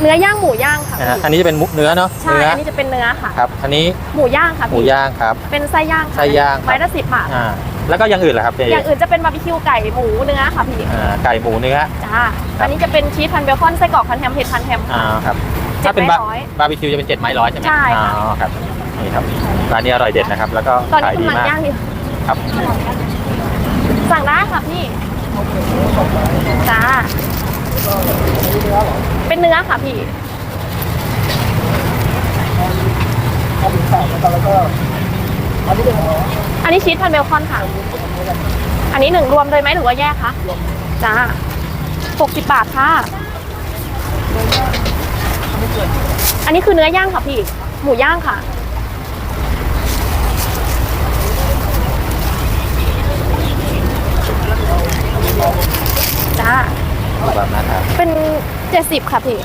เนื้อย่างหมูย่างค่ะนะฮะพี่อันนี้จะเป็นมุกเนื้อเนาะใช่เนื้ออันนี้จะเป็นเนื้อค่ะ ครับ อันนี้หมูย่างค่ะหมูพี่ย่างครับ เป็นไส้ย่างค่ะไส้ย่างครับ ไม้ละสิบบาทอ่าแล้วก็อย่างอื่นล่ะครับเจ๊อย่างอื่นจะเป็นบาร์บีคิวไก่หมูเนื้อค่ะพี่อ่าไก่หมูเนื้อจ้าอันนี้จะเป็นชีสพันเบคอนไส้กรอกพันแฮมเห็ดพันแฮมอ่าค่ะครับเจ็ดถ้าเป็นบาไม้ร้อยบาร์บีคิวจะเป็นเจ็ดไม้ร้อยใช่ไหมใช่ค่ะ อ๋อครับนี่ครับร้านนี้อร่อยเด็ดนะครับ แล้วก็ตอนนี้ขายดีกำลังมากย่างอยู่ครับสั่งได้ค่ะพี่จ้า เป็นเนื้อค่ะพี่อันนี้ชีสพันเบลคอนค่ะ อันนี้หนึ่งรวมเลยไหมหรือว่าแยกคะจ้าหกสิบบาทค่ะ อันนี้คือเนื้อย่างค่ะพี่ หมูย่างค่ะ จ้า แบบนั้นครับเป็นเจ็ดสิบค่ะพี่